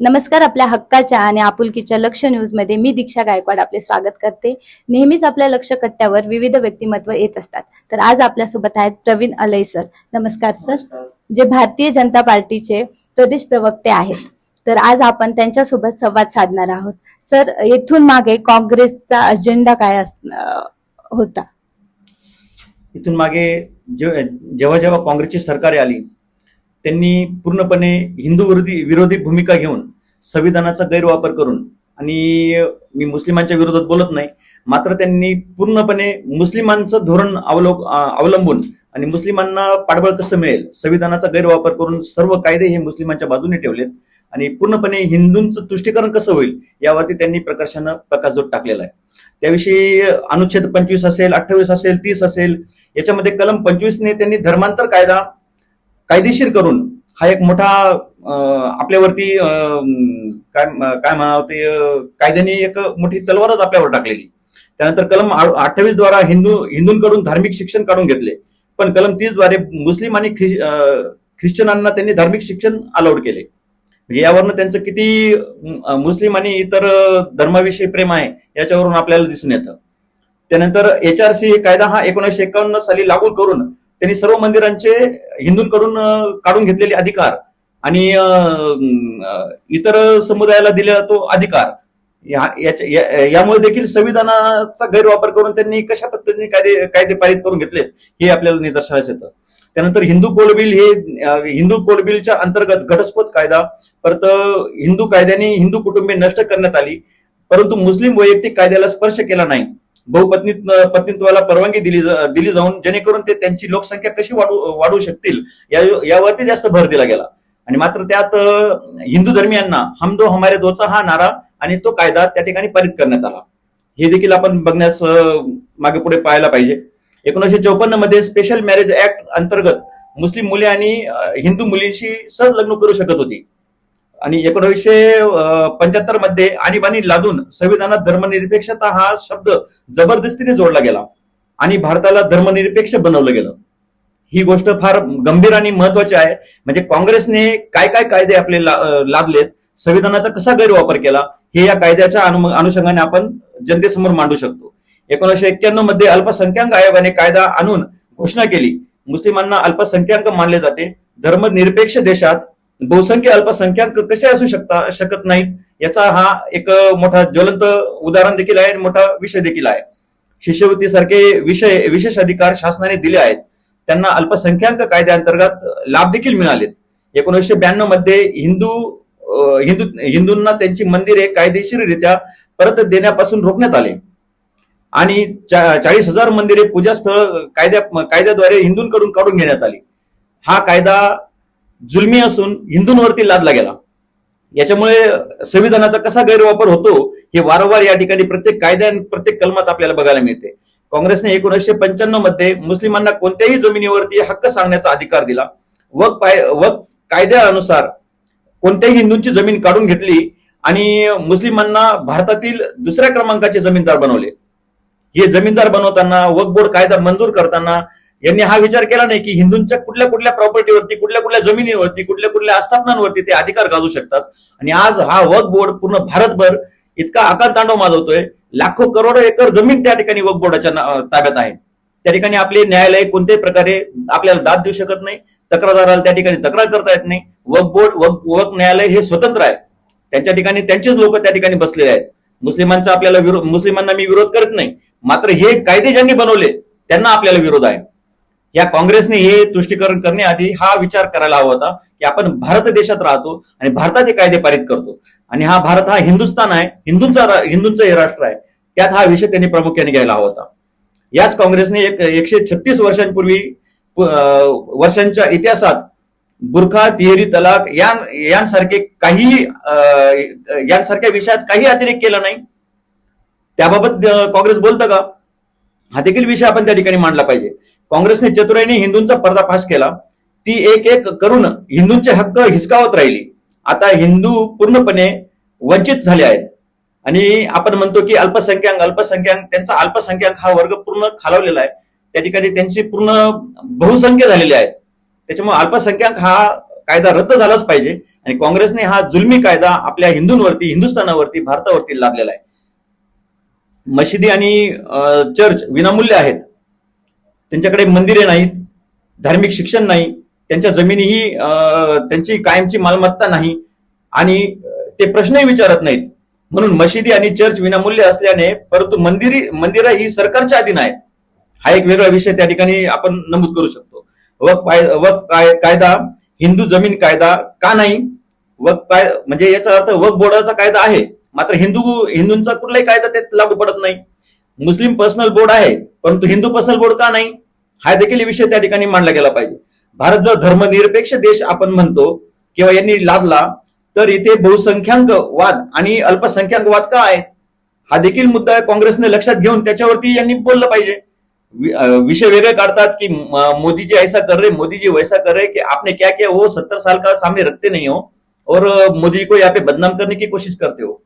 नमस्कार आपल्या हक्काच्या आणि आपुलकीच्या लक्ष न्यूजमध्ये मी दीक्षा गायकवाड आपले स्वागत करते. नेहमीच आपल्या लक्ष कट्ट्यावर विविध व्यक्तिमत्व येत असतात. तर आज आपल्यासोबत आहेत प्रवीण अलय सर नमस्कार सर जे भारतीय जनता पार्टीचे प्रदेश प्रवक्ते आहेत. तर आज आपण त्यांच्यासोबत संवाद साधणार आहोत. सर येथून मागे काँग्रेसचा अजेंडा काय होता? इथून मागे जे- जेव्हा जेव्हा काँग्रेसची सरकारे आली त्यांनी पूर्णपणे हिंदू विरोधी विरोधी भूमिका घेऊन संविधानाचा गैरवापर करून आणि मी मुस्लिमांच्या विरोधात बोलत नाही मात्र त्यांनी पूर्णपणे मुस्लिमांचं धोरण अवलोक अवलंबून आणि मुस्लिमांना पाठबळ कसं मिळेल संविधानाचा गैरवापर करून सर्व कायदे हे मुस्लिमांच्या बाजूने ठेवलेत आणि पूर्णपणे हिंदूंचं तुष्टीकरण कसं होईल यावरती त्यांनी प्रकाशानं प्रकाशझोत टाकलेला आहे. त्याविषयी अनुच्छेद पंचवीस असेल अठ्ठावीस असेल तीस असेल याच्यामध्ये कलम पंचवीसने त्यांनी धर्मांतर कायदा कायदेशीर करून हा एक मोठा अं, आपल्यावरती अं, काय काय म्हणावं ते कायद्याने एक मोठी तलवारच आपल्यावर टाकलेली. त्यानंतर कलम अठ्ठावीस द्वारा हिंदू हिंदूंकडून धार्मिक शिक्षण काढून घेतले. पण कलम तीसद्वारे मुस्लिम आणि ख्रिश्चनांना त्यांनी धार्मिक शिक्षण अलाउड केले. म्हणजे यावरनं त्यांचं किती मुस्लिम आणि इतर धर्माविषयी प्रेम आहे याच्यावरून आपल्याला दिसून येतं. त्यानंतर एच आर सी कायदा हा एकोणीसशे एकावन्न साली लागू करून त्यांनी सर्व मंदिरांचे हिंदूंकडून काढून घेतलेले अधिकार आणि इतर समुदायाला दिलेला तो अधिकार. या- याच्या- या- यामुळे देखील संविधानाचा गैरवापर करून त्यांनी कशा पद्धतीने कायदे कायदे पारित करून घेतले हे आपल्याला निदर्शनास येतं. त्यानंतर हिंदू कोड बिल हे हिंदू कोड बिलच्या अंतर्गत घटस्फोट कायदा परत हिंदू कायद्याने हिंदू कुटुंबे नष्ट करण्यात आली. परंतु मुस्लिम वैयक्तिक कायद्याला स्पर्श केला नाही. बहुपत्नी पत्नीत्वाला परवानगी दिली दिली जाऊन जेणेकरून ते त्यांची लोकसंख्या कशी वाढू वाढू शकतील या यावरती जास्त भर दिला गेला. आणि मात्र त्यात हिंदू धर्मियांना हम दो हमारे दोचा हा नारा आणि तो कायदा त्या ठिकाणी पारित करण्यात आला. हे देखील आपण बघण्यास मागे पुढे पाहायला पाहिजे. एकोणीसशे चौपन्नमध्ये स्पेशल मॅरेज ऍक्ट अंतर्गत मुस्लिम मुले आणि हिंदू मुलींशी सहज लग्न करू शकत होती. आणि एकोणीसशे पंच्याहत्तरमध्ये आणीबाणी लादून संविधानात धर्मनिरपेक्षता हा शब्द जबरदस्तीने जोडला गेला आणि भारताला धर्मनिरपेक्ष बनवलं गेलं. ही गोष्ट फार गंभीर आणि महत्वाची आहे. म्हणजे काँग्रेसने काय काय कायदे आपले लादलेत संविधानाचा कसा गैरवापर केला हे या कायद्याच्या अनुषंगाने आपण जनतेसमोर मांडू शकतो. एकोणीसशे एक्क्याण्णवमध्ये अल्पसंख्याक आयोगाने कायदा आणून घोषणा केली. मुस्लिमांना अल्पसंख्याक मानले जाते. धर्मनिरपेक्ष देशात बहुसंख्य अल्पसंख्याक कसे असू शकता शकत नाहीत याचा हा एक मोठा ज्वलंत उदाहरण देखील आहे आणि मोठा विषय देखील आहे. शिष्यवृत्तीसारखे विषय विशेष अधिकार शासनाने दिले आहेत. त्यांना अल्पसंख्याक कायद्याअंतर्गत लाभ देखील मिळालेत. एकोणीसशे ब्याण्णवमध्ये हिंदू हिंदू हिंदूंना त्यांची मंदिरे कायदेशीररित्या परत देण्यापासून रोखण्यात आले. आणि चा- चाळीस हजार मंदिरे पूजास्थळ कायद्या कायद्याद्वारे हिंदूंकडून काढून घेण्यात आली. हा कायदा जुलमी असून हिंदूंवरती लादला गेला. याच्यामुळे संविधानाचा कसा गैरवापर होतो हे वारंवार या ठिकाणी प्रत्येक कायद्या प्रत्येक कलमात आपल्याला बघायला मिळते. काँग्रेसने एकोणीसशे पंच्याण्णवमध्ये मुस्लिमांना कोणत्याही जमिनीवरती हक्क सांगण्याचा अधिकार दिला. वक पाय वक कायद्यानुसार कोणत्याही हिंदूंची जमीन काढून घेतली आणि मुस्लिमांना भारतातील दुसऱ्या क्रमांकाचे जमीनदार बनवले. हे जमीनदार बनवताना वकबोर्ड बोर्ड कायदा मंजूर करताना यांनी हा विचार केला नाही की हिंदूंच्या कुठल्या कुठल्या प्रॉपर्टीवरती कुठल्या कुठल्या जमिनीवरती कुठल्या कुठल्या आस्थापनांवरती ते अधिकार गाजू शकतात. आणि आज हा वक बोर्ड पूर्ण भारतभर इतका आकांतांडव माजवतोय. लाखो करोडो एकर जमीन त्या ठिकाणी वक बोर्डाच्या ताब्यात आहे. त्या ठिकाणी आपले न्यायालय कोणत्याही प्रकारे आपल्याला दाद देऊ शकत नाही. तक्रारदाराला त्या ठिकाणी तक्रार करता येत नाही. वक बोर्ड वक न्यायालय हे स्वतंत्र आहे. त्यांच्या ठिकाणी त्यांचेच लोक त्या ठिकाणी बसलेले आहेत. मुस्लिमांचा आपल्याला विरोध मुस्लिमांना मी विरोध करत नाही. मात्र हे कायदे ज्यांनी बनवले त्यांना आपल्याला विरोध आहे. या काँग्रेसने हे तुष्टीकरण करण्याआधी हा विचार करायला हवा होता की आपण भारत देशात राहतो आणि भारतात हे कायदे पारित करतो. आणि हा भारत हा हिंदुस्थान आहे हिंदूंचा हिंदूंचं हे राष्ट्र आहे त्यात हा विषय त्यांनी प्रामुख्याने घ्यायला हवा होता. याच काँग्रेसने एक एकशे छत्तीस वर्षांपूर्वी अं, वर्षांच्या इतिहासात बुरखा तिहेरी तलाक यांसारखे काही अं, यांसारख्या विषयात काही अतिरेक केला नाही. त्याबाबत काँग्रेस बोलतं का? हा देखील विषय आपण त्या ठिकाणी मांडला पाहिजे. काँग्रेसने चतुराईने हिंदूंचा पर्दाफाश केला. ती एक एक करून हिंदूंचे हक्क हिसकावत राहिली. आता हिंदू पूर्णपणे वंचित झाले आहेत. आणि आपण म्हणतो की अल्पसंख्याक अल्पसंख्याक त्यांचा अल्पसंख्याक हा वर्ग पूर्ण खालावलेला आहे. त्या ठिकाणी त्यांची पूर्ण बहुसंख्य झालेली आहे. त्याच्यामुळे अल्पसंख्याक हा कायदा रद्द झालाच पाहिजे. आणि काँग्रेसने हा जुलमी कायदा आपल्या हिंदूंवरती हिंदुस्थानावरती भारतावरती लादलेला आहे. मशिदी आणि चर्च विनामूल्य आहेत. त्यांच्याकडे मंदिरे नाहीत धार्मिक शिक्षण नाही त्यांच्या जमिनीही त्यांची कायमची मालमत्ता नाही आणि ते प्रश्नही विचारत नाहीत. म्हणून मशिदी आणि चर्च विनामूल्य असल्याने परंतु मंदिरी मंदिरं ही सरकारच्या अधीन आहेत. हा एक वेगळा विषय त्या ठिकाणी आपण नमूद करू शकतो. वक वक काय- कायदा हिंदू जमीन कायदा का नाही? वक काय म्हणजे याचा अर्थ वक बोर्डाचा कायदा आहे. मात्र हिंदू हिंदूंचा कुठलाही कायदा त्यात लागू पडत नाही. मुस्लिम पर्सनल बोर्ड आहे परंतु हिंदू पर्सनल बोर्ड का नाही? हा देखील विषय त्या ठिकाणी मांडला गेला पाहिजे. भारत जर धर्मनिरपेक्ष देश आपण म्हणतो किंवा यांनी लादला तर इथे बहुसंख्याक वाद आणि अल्पसंख्याक वाद का आहे? हा देखील मुद्दा काँग्रेसने लक्षात घेऊन त्याच्यावरती यांनी बोललं पाहिजे. विषय वेगळे काढतात की मोदीजी मोदी जी ऐसा कर रहे मोदी जी वैसा कर रहे कि आपने क्या किया वो सत्तर साल का सामने रखते नहीं हो और मोदी जी को यहाँ पे बदनाम करने की कोशिश करते हो.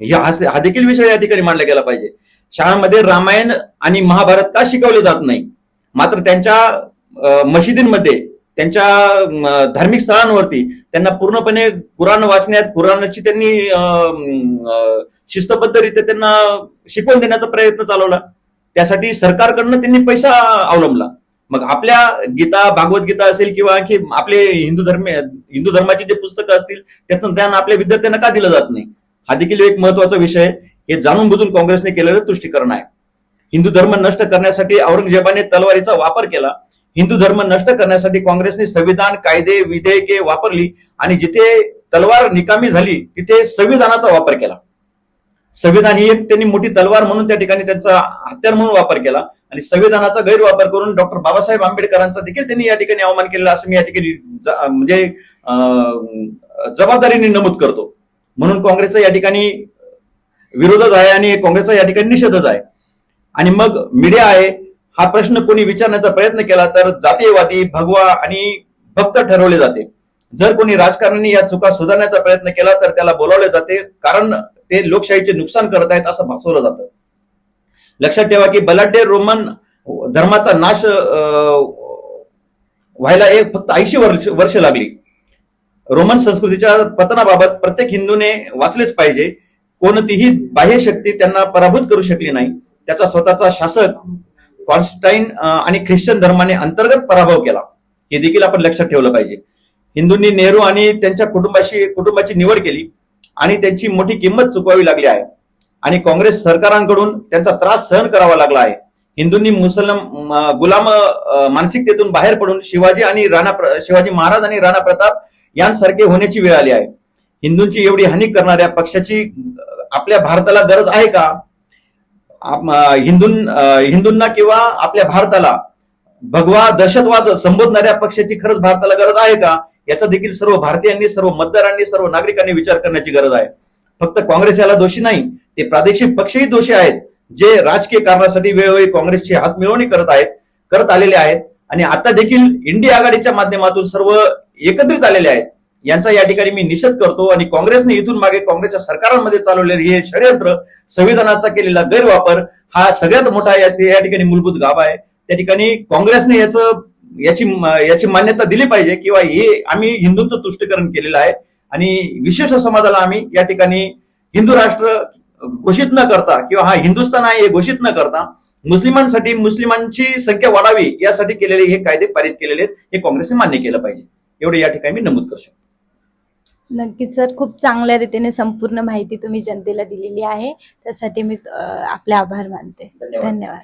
या हा देखील विषय या ठिकाणी मांडला गेला पाहिजे. शाळांमध्ये रामायण आणि महाभारत का शिकवले जात नाही? मात्र त्यांच्या मशिदींमध्ये त्यांच्या धार्मिक स्थळांवरती त्यांना पूर्णपणे कुराण वाचण्यात कुराणाची त्यांनी अं, शिस्तबद्धरित्या त्यांना शिकवून देण्याचा प्रयत्न चालवला. त्यासाठी सरकारकडनं त्यांनी पैसा अवलंबला. मग आपल्या गीता भागवत गीता असेल किंवा आणखी आपले हिंदू धर्म हिंदू धर्माची जे पुस्तकं असतील त्याचं ज्ञान आपल्या विद्यार्थ्यांना का दिलं जात नाही? हा देखील एक महत्त्वाचा विषय हे जाणून बुजून काँग्रेसने केलेलं तुष्टीकरण आहे. हिंदू धर्म नष्ट करण्यासाठी औरंगजेबाने तलवारीचा वापर केला. हिंदू धर्म नष्ट करण्यासाठी काँग्रेसने संविधान कायदे विधेयके वापरली आणि जिथे तलवार निकामी झाली तिथे संविधानाचा वापर केला. संविधान ही एक त्यांनी मोठी तलवार म्हणून त्या ठिकाणी त्यांचा हत्यार म्हणून वापर केला आणि संविधानाचा गैरवापर करून डॉक्टर बाबासाहेब आंबेडकरांचा देखील त्यांनी या ठिकाणी अवमान केलेला असं मी या ठिकाणी म्हणजे अं, जबाबदारीने नमूद करतो. म्हणून काँग्रेसचा या ठिकाणी विरोधच आहे आणि काँग्रेसचा या ठिकाणी निषेधच आहे. आणि मग मीडिया आहे हा प्रश्न कोणी विचारण्याचा प्रयत्न केला तर जातीयवादी भगवा आणि भक्त ठरवले जाते. जर कोणी राजकारण्यांनी या चुका सुधारण्याचा प्रयत्न केला तर त्याला बोलावले जाते कारण ते लोकशाहीचे नुकसान करत आहेत असं भासवलं जातं. लक्षात ठेवा की बलाढ्य रोमन धर्माचा नाश व्हायला एक फक्त ऐंशी वर्ष वर्ष लागली. रोमन संस्कृतीच्या पतनाबाबत प्रत्येक हिंदूने वाचलेच पाहिजे. कोणतीही बाह्य शक्ती त्यांना पराभूत करू शकली नाही. त्याचा स्वतःचा शासक कॉन्स्टाईन आणि ख्रिश्चन धर्माने अंतर्गत पराभव केला. हे देखील आपण लक्षात ठेवलं पाहिजे. हिंदूंनी नेहरू आणि त्यांच्या कुटुंबाशी कुटुंबाची निवड केली आणि त्यांची मोठी किंमत चुकवावी लागली आहे. आणि काँग्रेस सरकारांकडून त्यांचा त्रास सहन करावा लागला आहे. हिंदूंनी मुसलम गुलाम मानसिकतेतून बाहेर पडून शिवाजी आणि राणा शिवाजी महाराज आणि राणा प्रताप यांसारखे होण्याची वेळ आली आहे. हिंदूंची एवढी हानी करणाऱ्या पक्षाची आपल्या भारताला गरज आहे का? हिंदूं हिंदूंना किंवा आपल्या भारताला भगवा दहशतवाद संबोधणाऱ्या पक्षाची खरंच भारताला गरज आहे का? याचा देखील सर्व भारतीयांनी सर्व मतदारांनी सर्व नागरिकांनी विचार करण्याची गरज आहे. फक्त काँग्रेस याला दोषी नाही ते प्रादेशिक पक्षही दोषी आहेत जे राजकीय कारणासाठी वेळोवेळी काँग्रेसची हात मिळवणी करत आहेत करत आलेले आहेत. आणि आता देखील इंडिया आघाडीच्या माध्यमातून सर्व एकत्रित आलेले आहेत. यांचा या ठिकाणी मी निषेध करतो आणि काँग्रेसने इथून मागे काँग्रेसच्या सरकारांमध्ये चालवलेले हे षडयंत्र संविधानाचा केलेला गैरवापर हा सगळ्यात मोठा या ठिकाणी मूलभूत गाभा आहे. त्या ठिकाणी काँग्रेसने याचं याची याची मान्यता दिली पाहिजे किंवा हे आम्ही हिंदूंचं तुष्टीकरण केलेलं आहे. आणि विशेष समाजाला आम्ही या ठिकाणी हिंदू राष्ट्र घोषित न करता किंवा हा हिंदुस्थान आहे हे घोषित न करता मुस्लिमांसाठी मुस्लिमांची संख्या वाढावी यासाठी केलेले हे कायदे पारित केलेले आहेत. हे काँग्रेसने मान्य केलं पाहिजे. एवढे या ठिकाणी मी नमूद करू शकतो नक्कीच सर. खूप चांगल्या रीतीने संपूर्ण माहिती तुम्ही जनतेला दिलेली आहे. त्यासाठी मी आपले आभार मानते. धन्यवाद.